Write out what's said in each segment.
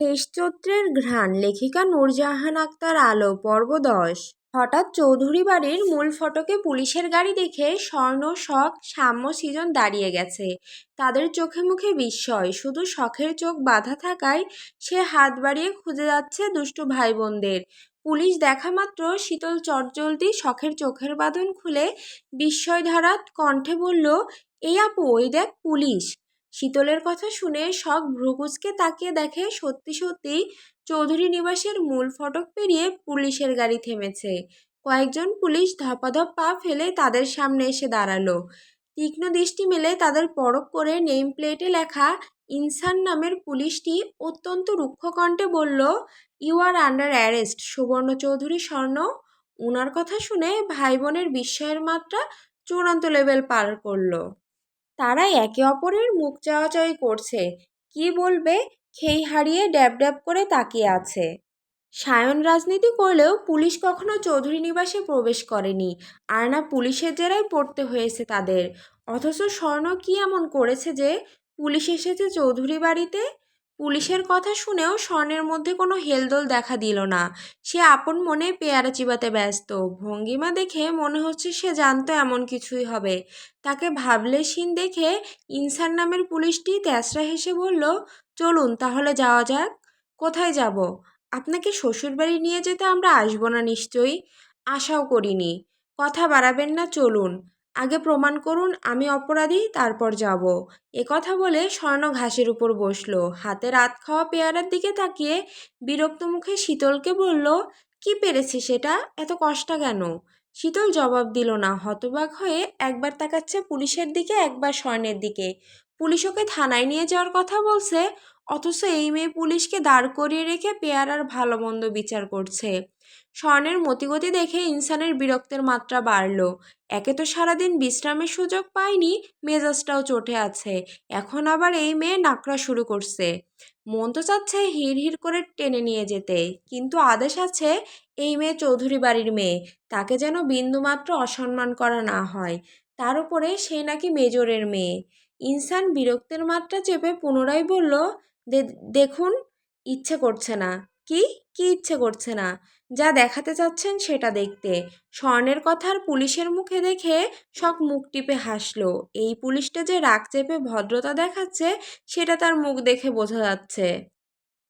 দেশচৈত্রের ঘ্রাণ, লেখিকা নূরজাহান আক্তার আলো, পর্ব দশ। হঠাৎ চৌধুরী বাড়ির মূল ফটকে পুলিশের গাড়ি দেখে স্বর্ণ, শখ, সাম্য সৃজন দাঁড়িয়ে গেছে। তাদের চোখে মুখে বিস্ময়, শুধু শখের চোখ বাঁধা থাকায় সে হাত বাড়িয়ে খুঁজে যাচ্ছে দুষ্টু ভাই বোনদের পুলিশ দেখা মাত্র শীতল চটজলদি শখের চোখের বাঁধন খুলে বিস্ময়ধারা কণ্ঠে বলল, এই আপু, ওই দেখ পুলিশ। শীতলের কথা শুনে শখ ভ্রুকুচকে তাকিয়ে দেখে সত্যি সত্যি চৌধুরী নিবাসের মূল ফটক পেরিয়ে পুলিশের গাড়ি থেমেছে। কয়েকজন পুলিশ ধপাধপ পা ফেলে তাদের সামনে এসে দাঁড়াল। তীক্ষ্ণ দৃষ্টি মেলে তাদের পরখ করে নেম প্লেটে লেখা ইনসান নামের পুলিশটি অত্যন্ত রুক্ষ কণ্ঠে বলল ইউ আর আন্ডার অ্যারেস্ট সুবর্ণ চৌধুরী স্বর্ণ। উনার কথা শুনে ভাই বোনের বিস্ময়ের মাত্রা চূড়ান্ত লেভেল পার করল। তারা একে অপরের মুখ চাওয়াচাওয়ি করছে। কি বলবে? খেই হারিয়ে ড্যাব ড্যাব করে তাকিয়ে আছে। সায়ন রাজনীতি করলেও পুলিশ কখনো চৌধুরী নিবাসে প্রবেশ করেনি, আর না পুলিশের জেরায় পড়তে হয়েছে তাদের। অথচ স্বর্ণ কি এমন করেছে যে, পুলিশ এসেছে চৌধুরী বাড়িতে? পুলিশের কথা শুনেও স্বর্ণের মধ্যে কোনো হেলদোল দেখা দিল না। সে আপন মনে পেয়ারা চিবাতে ব্যস্ত। ভঙ্গিমা দেখে মনে হচ্ছে সে জানতো এমন কিছুই হবে। তাকে ভাবলে সিন দেখে ইনসান নামের পুলিশটি তেসরা হেসে বলল, চলুন, তাহলে যাওয়া যাক। কোথায় যাব? আপনাকে শ্বশুরবাড়ি নিয়ে যেতে আমরা আসব না নিশ্চয়ই? আশাও করিনি। কথা বাড়াবেন না, চলুন। আগে প্রমাণ করুন আমি অপরাধী, তারপর যাব। এ কথা বলে স্বর্ণ ঘাসের উপর বসল। হাতে রাত খাওয়া পেয়ারার দিকে তাকিয়ে বিরক্ত মুখে শীতলকে বলল, কি পেরেছে সেটা? এত কষ্ট কেন? শীতল জবাব দিল না, হতবাক হয়ে একবার তাকাচ্ছে পুলিশের দিকে, একবার স্বর্ণের দিকে। পুলিশ ওকে থানায় নিয়ে যাওয়ার কথা বলছে অথচ এই মেয়ে পুলিশকে দাঁড় করিয়ে রেখে পেয়ারার ভালো মন্দ বিচার করছে। স্বর্ণের মতিগতি দেখে ইনসানের বিরক্তের মাত্রা বাড়ল। একে তো সারাদিন বিশ্রামের সুযোগ পায়নি, মেজাজটাও চটে আছে। এখন আবার এই মেয়ে নাকড়া শুরু করছে। মন তো চাচ্ছে হির হির করে টেনে নিয়ে যেতে, কিন্তু আদেশ আছে এই মেয়ে চৌধুরী বাড়ির মেয়ে, তাকে যেন বিন্দুমাত্র অসম্মান করা না হয়। তার উপরে সে নাকি মেজরের মেয়ে। ইনসান বিরক্তের মাত্রা চেপে পুনরায় বলল দেখুন, ইচ্ছে করছে না। কি? কি ইচ্ছে করছে না? যা দেখাতে চাচ্ছেন সেটা দেখতে। স্বর্ণের কথার পুলিশের মুখে দেখে শখ মুখ টিপে হাসলো। এই পুলিশটা যে রাগ চেপে ভদ্রতা দেখাচ্ছে, সেটা তার মুখ দেখে বোঝা যাচ্ছে।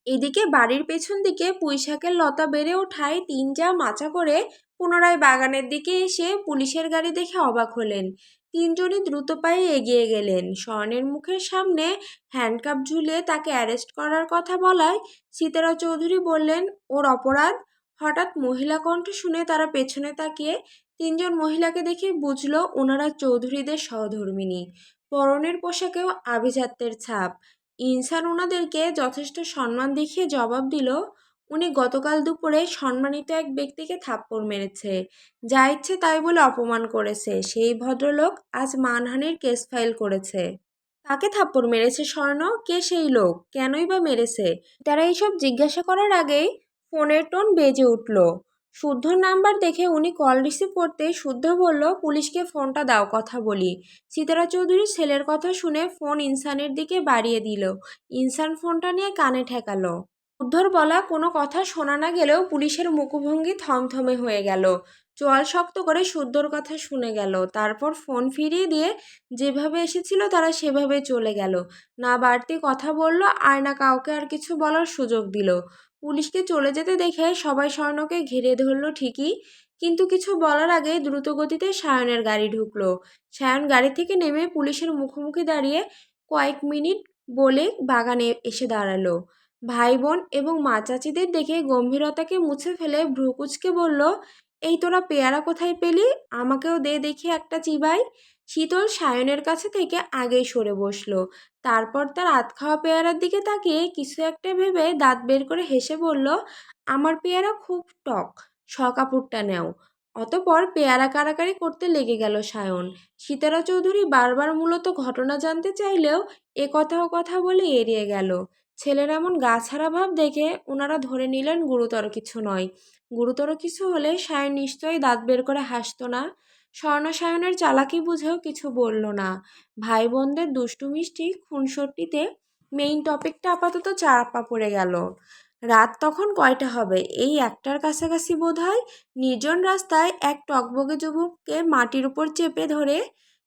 এদিকে বাড়ির পেছন দিকে পুঁইশাকের লতা বেড়ে ওঠায় তিন যা মাচা করে পুনরায় বাগানের দিকে এসে পুলিশের গাড়ি দেখে অবাক হলেন। তিনজনই দ্রুত পায়ে এগিয়ে গেলেন। স্বর্ণের মুখের সামনে হ্যান্ডকাপ ঝুলে তাকে অ্যারেস্ট করার কথা বলায় সীতারা চৌধুরী বললেন, ওর অপরাধ? হঠাৎ মহিলা কণ্ঠ শুনে তারা পেছনে তাকিয়ে তিনজন মহিলাকে দেখে বুঝল, ওনারা চৌধুরীদের সহধর্মিনী পরনের পোশাকেও আভিজাত্যের ছাপ। ইনসান ওনাদেরকে যথেষ্ট সম্মান দেখিয়ে জবাব দিল উনি গতকাল দুপুরে সম্মানিত এক ব্যক্তিকে থাপ্পড় মেরেছে। যা ইচ্ছে তাই বলে অপমান করেছে। সেই ভদ্রলোক আজ মানহানির কেস ফাইল করেছে। কাকে থাপ্পড় মেরেছে স্বর্ণ? কে সেই লোক? কেনই বা মেরেছে? তারা এইসব জিজ্ঞাসা করার আগেই ফোনের টোন বেজে উঠল। শুদ্ধ নাম্বার দেখে উনি কল রিসিভ করতে শুদ্ধ বলল, পুলিশকে ফোনটা দাও, কথা বলি। সীতারা চৌধুরীর ছেলের কথা শুনে ফোন ইনসানের দিকে বাড়িয়ে দিল। ইনসান ফোনটা নিয়ে কানে ঠেকালো। শুদ্ধর বলা কোনো কথা শোনা না গেলেও পুলিশের মুখভঙ্গি থমথমে হয়ে গেল। চোয়াল শক্ত করে শুদ্ধর কথা শুনে গেল। তারপর ফোন ফিরিয়ে দিয়ে যেভাবে এসেছিল তারা সেভাবে চলে গেল। না বাড়তি কথা বলল, আর না কাউকে আর কিছু বলার সুযোগ দিল। পুলিশকে চলে যেতে দেখে সবাই স্বর্ণকে ঘিরে ধরল ঠিকই, কিন্তু কিছু বলার আগে দ্রুতগতিতে সায়নের গাড়ি ঢুকলো। সায়ন গাড়ি থেকে নেমে পুলিশের মুখোমুখি দাঁড়িয়ে কয়েক মিনিট বলে বাগানে এসে দাঁড়াল। ভাই বোন এবং মা চাচিদের দেখে গম্ভীরতাকে মুছে ফেলে ভ্রুকুচকে বলল, এই তোরা পেয়ারা কোথায় পেলি? আমাকেও দে দেখি একটা চিবাই। শীতল সায়নের কাছে থেকে আগেই সরে বসল। তারপর তার আত খাওয়া পেয়ারার দিকে তাকিয়ে কিছু একটা ভেবে দাঁত বের করে হেসে বলল, আমার পেয়ারা খুব টক সকাপুরটা নেও। অতপর পেয়ারা কারাকারি করতে লেগে গেল সায়ন। সীতারা চৌধুরী বারবার মূলত ঘটনা জানতে চাইলেও এ কথাও কথা বলে এড়িয়ে গেল। ছেলের এমন গা ছাড়া ভাব দেখে ওনারা ধরে নিলেন, গুরুতর কিছু নয়। গুরুতর কিছু হলে সায়ন নিশ্চয়ই দাঁত বের করে হাসতো না। স্বর্ণ সায়নের চালাকি বুঝেও কিছু বলল না। ভাই বোনদের দুষ্টু মিষ্টি খুনসট্টিতে মেইন টপিকটা আপাতত চাপা পড়ে গেল। রাত তখন কয়টা হবে? এই একটার কাছাকাছি বোধ হয় নির্জন রাস্তায় এক টকবগে যুবককে মাটির উপর চেপে ধরে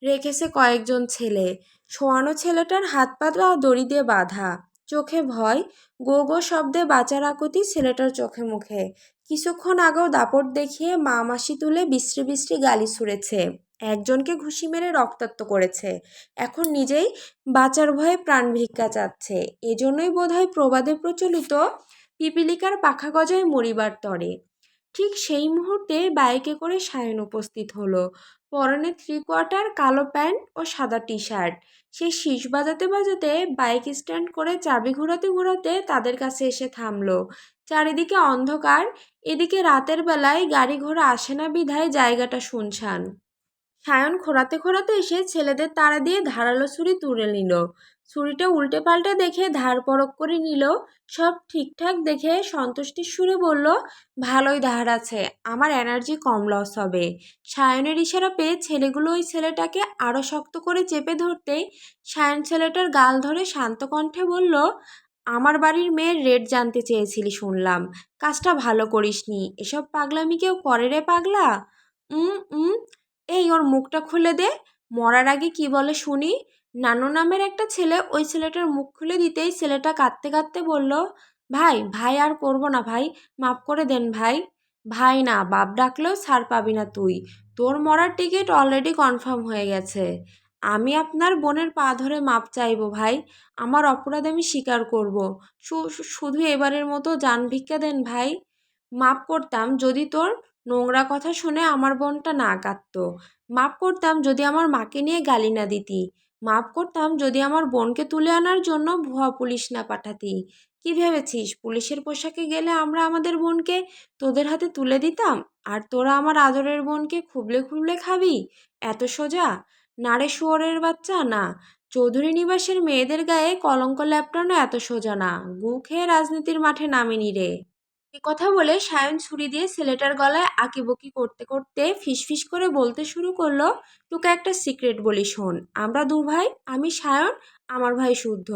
রেখেছে কয়েকজন ছেলে। শোয়ানো ছেলেটার হাত পা দড়ি দিয়ে বাঁধা। চোখে ভয় গো গো শব্দে বাঁচার আকুতি ছেলেটার চোখে মুখে। কিছুক্ষণ আগেও দাপট দেখিয়ে মা মাসি তুলে বিশ্রী বিশ্রী গালি ছুঁড়েছে। একজনকে ঘুষি মেরে রক্তাক্ত করেছে। এখন নিজেই বাঁচার ভয়ে প্রাণ ভিক্ষা চাচ্ছে। এজন্যই বোধহয় প্রবাদে প্রচলিত পিপিলিকার পাখা গজায় মরিবার তরে। ঠিক সেই মুহূর্তে বাইকে করে সায়ন উপস্থিত হলো। পরনে থ্রি কোয়ার্টার কালো প্যান্ট ও সাদা টি শার্ট সে শীষ বাজাতে বাজাতে বাইক স্ট্যান্ড করে চাবি ঘোরাতে ঘোরাতে তাদের কাছে এসে থামলো। চারিদিকে অন্ধকার, এদিকে রাতের বেলায় গাড়ি ঘোড়া আসে না বিধায় জায়গাটা শুনশান। সায়ন খোঁড়াতে খোঁড়াতে এসে ছেলেদের তাড়া দিয়ে ধারালো ছুরি তুলে নিল। ছুরিটা উল্টে পাল্টে দেখে ধার পরক করে নিল, সব ঠিকঠাক দেখে সন্তুষ্টির সুরে বলল, ভালোই ধার আছে, আমার এনার্জি কম লস হবে। সায়নের ইশারা পেয়ে ছেলেগুলো ওই ছেলেটাকে আরও শক্ত করে চেপে ধরতেই সায়ন ছেলেটার গাল ধরে শান্ত কণ্ঠে বলল, আমার বাড়ির মেয়ের রেট জানতে চেয়েছিলি শুনলাম, কাজটা ভালো করিসনি, এসব পাগলামি কেউ করে রে পাগলা? উম উম, এই ওর মুখটা খুলে দে, মরার আগে কি বলে শুনি? নানু নামের একটা ছেলে ওই ছেলেটার মুখ খুলে দিতেই ছেলেটা কাঁদতে কাঁদতে বলল, ভাই ভাই আর করব না ভাই, মাফ করে দেন ভাই। ভাই না, বাপ ডাকলেও ছাড় পাবি না তুই, তোর মরার টিকিট অলরেডি কনফার্ম হয়ে গেছে। আমি আপনার বোনের পা ধরে মাপ চাইব ভাই, আমার অপরাধ আমি স্বীকার করব। শুধু এবারের মতো যান ভিক্ষা দেন ভাই। মাপ করতাম যদি তোর নোংরা কথা শুনে আমার বোনটা না কাঁদত। মাপ করতাম যদি আমার মাকে নিয়ে গালি না দিতি। মাপ করতাম যদি আমার বোনকে তুলে আনার জন্য ভুয়া পুলিশ না পাঠাতি কি ভেবেছিস? পুলিশের পোশাকে গেলে আমরা আমাদের বোনকে তোদের হাতে তুলে দিতাম? আর তোরা আমার আদরের বোনকে খুবলে খুবলে খাবি? এত সোজা? নারে শুয়োরের বাচ্চা, না। চৌধুরী নিবাসের মেয়েদের গায়ে কলঙ্ক ল্যাপটানো এত সোজা না। গু খেয়ে রাজনীতির মাঠে নামিনি রে। কথা বলে সায়ন ছুরি দিয়ে ছেলেটার গলায় আঁকিবুকি করতে করতে ফিসফিস করে বলতে শুরু করল, তোকে একটা সিক্রেট বলি শোন। আমরা দু ভাই, আমি সায়ন, আমার ভাই শুদ্ধ।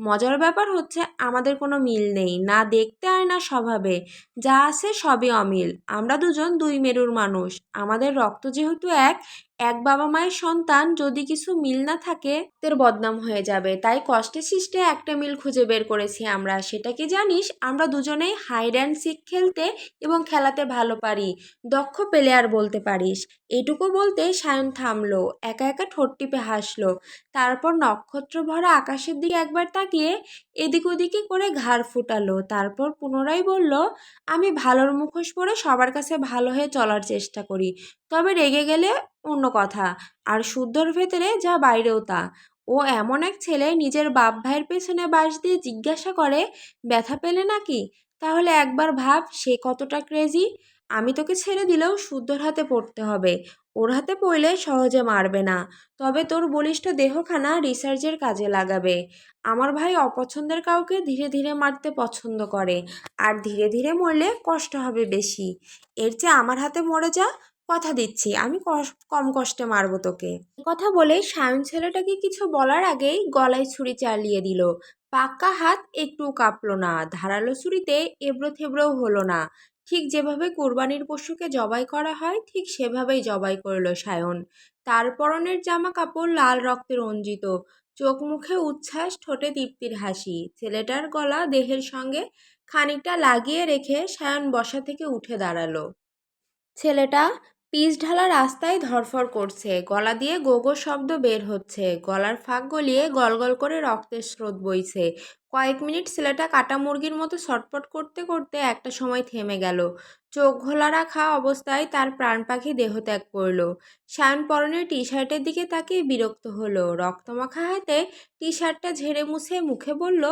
মজার ব্যাপার হচ্ছে আমাদের কোনো মিল নেই, না দেখতে আর না স্বভাবে। যা আছে সবই অমিল। আমরা দুজন দুই মেরুর মানুষ। আমাদের রক্ত যেহেতু এক এক বাবা মায়ের সন্তান যদি কিছু মিল না থাকে, তোর বদনাম হয়ে যাবে। তাই কষ্টে সৃষ্টে একটা মিল খুঁজে বের করেছি আমরা। সেটা কি জানিস? আমরা দুজনেই হাইড অ্যান্ড সিক খেলতে এবং খেলাতে ভালো পারি। দক্ষ প্লেয়ার বলতে পারিস। এটুকু বলতে সায়ন থামলো। একা একা ঠোঁট টিপে হাসলো। তারপর নক্ষত্র ভরা আকাশের দিকে একবার তাকিয়ে এদিক ওদিকে করে ঘাড় ফুটালো। তারপর পুনরায় বলল, আমি ভালোর মুখোশ পরে সবার কাছে ভালো হয়ে চলার চেষ্টা করি। তবে রেগে গেলে অন্য কথা। আর শুদ্ধর ভেতরে যা বাইরেও তা। ও এমন এক ছেলে নিজের বাপ ভাইয়ের পেছনে বাস দিয়ে জিজ্ঞাসা করে, ব্যথা পেলে নাকি? তাহলে একবার ভাব, সে কতটা ক্রেজি আমি তোকে ছেড়ে দিলেও শুদ্ধর হাতে পড়তে হবে। ওর হাতে পড়লে সহজে মারবে না। তবে তোর বলিষ্ঠ দেহখানা রিসার্চের কাজে লাগাবে। আমার ভাই অপছন্দের কাউকে ধীরে ধীরে মারতে পছন্দ করে, আর ধীরে ধীরে মরলে কষ্ট হবে বেশি। এর চেয়ে আমার হাতে মরে যা, কথা দিচ্ছি, আমি কম কষ্টে মারবো তোকে। কথা বলে সায়ন ছেলেটাকে কিছু বলার আগেই গলায় ছুরি চালিয়ে দিল। পাক্কা হাত একটু কাঁপলো না, ধারালো ছুরিতে এবড়ো থেবড়োও হলো না। ঠিক যেভাবে কোরবানির পশুকে জবাই করা হয়, ঠিক সেভাবেই জবাই করল সায়ন। তার পরনের জামা কাপড় লাল রক্তে রঞ্জিত, চোখ মুখে উচ্ছ্বাস, ঠোঁটে তৃপ্তির হাসি। ছেলেটার গলা দেহের সঙ্গে খানিকটা লাগিয়ে রেখে সায়ন বসা থেকে উঠে দাঁড়াল। ছেলেটা পিচ ঢালা রাস্তায় ধরফর করছে, গলা দিয়ে গোগো শব্দ বের হচ্ছে। গলার ফাঁক গলিয়ে গলগল করে রক্তের স্রোত বইছে। কয়েক মিনিট ছেলেটা কাটা মুরগির মতো ছটপট করতে করতে একটা সময় থেমে গেল। চোখ ঘোলা রাখা অবস্থায় তার প্রাণ পাখি দেহত্যাগ করল। সায়ন পরনের টি শার্টের দিকে তাকিয়ে বিরক্ত হলো। রক্তমাখা হাতে টি শার্টটা ঝেড়ে মুছে মুখে বলল,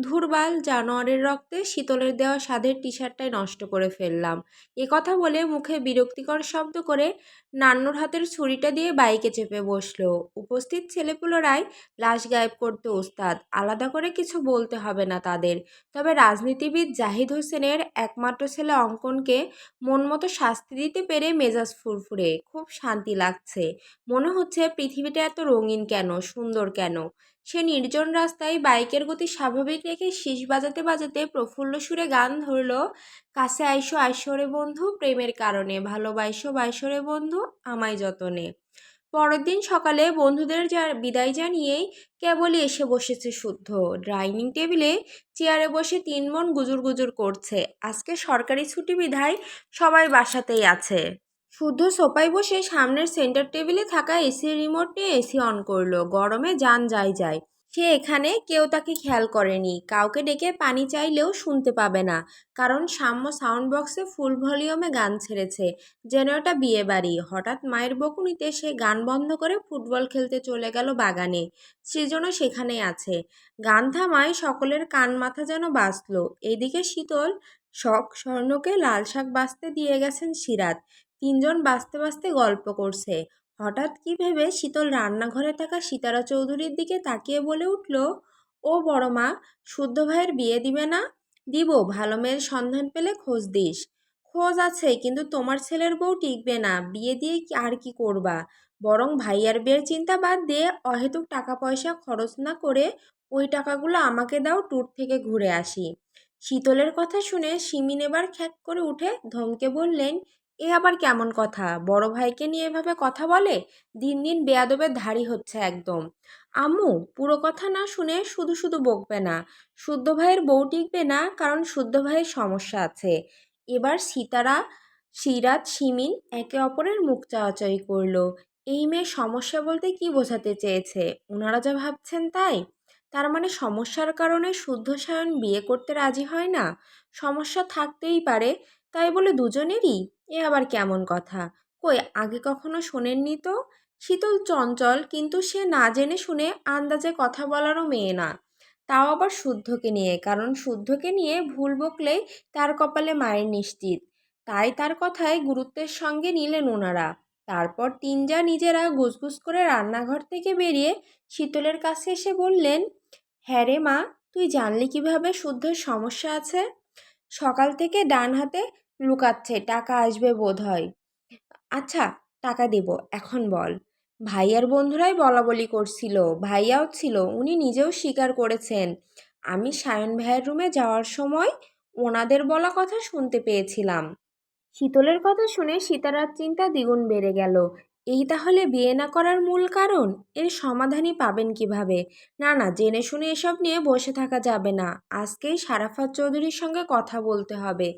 ধুরবাল, জানোয়ারের রক্তে শীতলের দেওয়া স্বাদের টি শার্টটাই নষ্ট করে ফেললাম। এ কথা বলে মুখে বিরক্তিকর শব্দ করে নান্নুর হাতের ছুরিটা দিয়ে বাইকে চেপে বসল। উপস্থিত ছেলেপুলোরাই লাশ গায়েব করতে ওস্তাদ, আলাদা করে কিছু বলতে বলতে হবে না তাদের। তবে রাজনীতিবিদ জাহিদ হোসেনের একমাত্র ছেলে অঙ্কনকে মন মতো শাস্তি দিতে পেরে মেজাজ ফুরফুরে, খুব শান্তি লাগছে। মনে হচ্ছে পৃথিবীটা এত রঙিন কেন, সুন্দর কেন? সে নির্জন রাস্তায় বাইকের গতি স্বাভাবিক রেখে শীষ বাজাতে বাজাতে প্রফুল্ল সুরে গান ধরল, কাছে আইসো আইসরে বন্ধু, প্রেমের কারণে, ভালোবাইসো বাইসরে বন্ধু, আমায় যতনে। পরের দিন সকালে বন্ধুদের যা বিদায় জানিয়েই কেবলই এসে বসেছে শুদ্ধ। ডাইনিং টেবিলে চেয়ারে বসে তিন মন গুজুর গুজুর করছে। আজকে সরকারি ছুটি বিধায় সবাই বাসাতেই আছে। শুদ্ধ সোফায় বসে সামনের সেন্টার টেবিলে থাকা এসি রিমোট নিয়ে এসি অন করল। গরমে যান যায় যায় সে এখানে কেউ তাকে খেয়াল করেনি। কাউকে ডেকে পানি চাইলেও শুনতে পাবে না। কারণ সাম্য সাউন্ড বক্সে ফুল ভলিউমে গান ছেড়েছে। যেন এটা বিয়ে বাড়ি। হঠাৎ মায়ের বকুনিতে সে গান বন্ধ করে ফুটবল খেলতে চলে গেল বাগানে। সৃজনও সেখানে আছে। গান থামায় সকলের কান মাথা যেন বাঁচল। এদিকে শীতল শখ স্বর্ণকে লাল শাক বাঁচতে দিয়ে গেছেন সিরাত তিনজন বাঁচতে বাঁচতে গল্প করছে। হঠাৎ কি ভেবে শীতল রান্নাঘরে থাকা সীতারা চৌধুরীর দিকে তাকিয়ে বলে উঠল, ও বড় মা, শুদ্ধ ভাইয়ের বিয়ে দিবে না? দিব, ভালো মেয়ের সন্ধান পেলে খোঁজ দিস। খোঁজ আছে, কিন্তু তোমার ছেলের বউ টিকবে না। বিয়ে দিয়ে আর কি করবা? বরং ভাইয়ার বিয়ের চিন্তা বাদ দিয়ে অহেতুক টাকা পয়সা খরচ না করে ওই টাকাগুলো আমাকে দাও ট্যুর থেকে ঘুরে আসি। শীতলের কথা শুনে সিমিন এবার খ্যাক করে উঠে ধমকে বললেন এ আবার কেমন কথা? বড় ভাইকে নিয়ে এভাবে কথা বলে? দিন দিন বেয়াদবের ধারী হচ্ছে একদম। আম্মু, পুরো কথা না শুনে শুধু শুধু বকবে না। শুদ্ধ ভাইয়ের বউ টিকবে না কারণ শুদ্ধ ভাইয়ের সমস্যা আছে। এবার সীতারা, সিরাত সিমিন একে অপরের মুখ চাওয়াচাই করল। এই মেয়ে সমস্যা বলতে কি বোঝাতে চেয়েছে? ওনারা যা ভাবছেন তাই? তার মানে সমস্যার কারণে শুদ্ধ সায়ন বিয়ে করতে রাজি হয় না? সমস্যা থাকতেই পারে তাই বলে দুজনেরই? এ আবার কেমন কথা? কই, আগে কখনো শোনেননি তো? শীতল চঞ্চল, কিন্তু সে না জেনে শুনে আন্দাজে কথা বলারও মেয়ে না। তাও আবার শুদ্ধকে নিয়ে, কারণ শুদ্ধকে নিয়ে ভুল বকলেই তার কপালে মায়ের নিশ্চিত। তাই তার কথায় গুরুত্বের সঙ্গে নিলেন ওনারা তারপর তিনজা নিজেরা গুসগুস করে রান্নাঘর থেকে বেরিয়ে শীতলের কাছে এসে বললেন হ্যাঁ রে মা, তুই জানলি কীভাবে শুদ্ধর সমস্যা আছে? সকাল থেকে ডান হাতে লুকাচ্ছে, টাকা আসবে বোধ হয় আচ্ছা টাকা দেব, এখন বল। ভাইয়ার বন্ধুরাই বলা বলি করছিল, ভাইয়াও ছিল, উনি নিজেও স্বীকার করেছেন। আমি সায়ন ভাইয়ের রুমে যাওয়ার সময় ওনাদের বলা কথা শুনতে পেয়েছিলাম। শীতলের কথা শুনে সীতারার চিন্তা দ্বিগুণ বেড়ে গেল। এই তাহলে বিয়ে না করার মূল কারণ? এর সমাধানই পাবেন কীভাবে? না না, জেনে শুনে এসব নিয়ে বসে থাকা যাবে না। আজকেই সারাফাত চৌধুরীর সঙ্গে কথা বলতে হবে।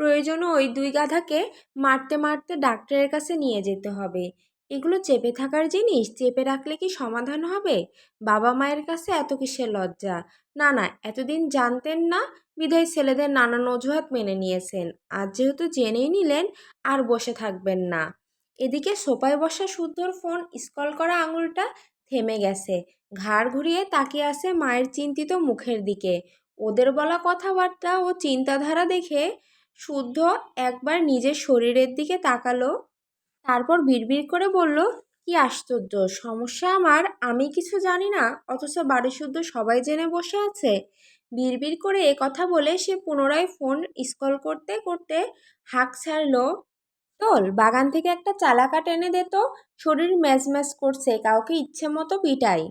প্রয়োজনে ওই দুই গাধাকে মারতে মারতে ডাক্তারের কাছে নিয়ে যেতে হবে। এগুলো চেপে থাকার জিনিস চেপে রাখলে কি সমাধান হবে? বাবা মায়ের কাছে এত কিসের লজ্জা? না না, এতদিন জানতেন না বিধায় ছেলেদের নানান অজুহাত মেনে নিয়েছেন। আজ যেহেতু জেনেই নিলেন, আর বসে থাকবেন না। এদিকে সোপায় বসা শুদ্ধর ফোন স্কল করা আঙুলটা থেমে গেছে। ঘাড় ঘুরিয়ে তাকিয়ে আছে মায়ের চিন্তিত মুখের দিকে। ওদের বলা কথাবার্তা ও চিন্তাধারা দেখে শুদ্ধ একবার নিজের শরীরের দিকে তাকালো। তারপর বিড়বিড় করে বলল, কি আশ্চর্য, সমস্যা আমার, আমি কিছু জানি না, অথচ বাড়ি শুদ্ধ সবাই জেনে বসে আছে। বিড়বিড় করে এ কথা বলে সে পুনরায় ফোন স্কল করতে করতে হাঁক ছাড়ল তোল বাগান থেকে একটা চালাকা টেনে দে তো, শরীর ম্যাজ ম্যাজ করছে, কাউকে ইচ্ছে মতো পিটাই।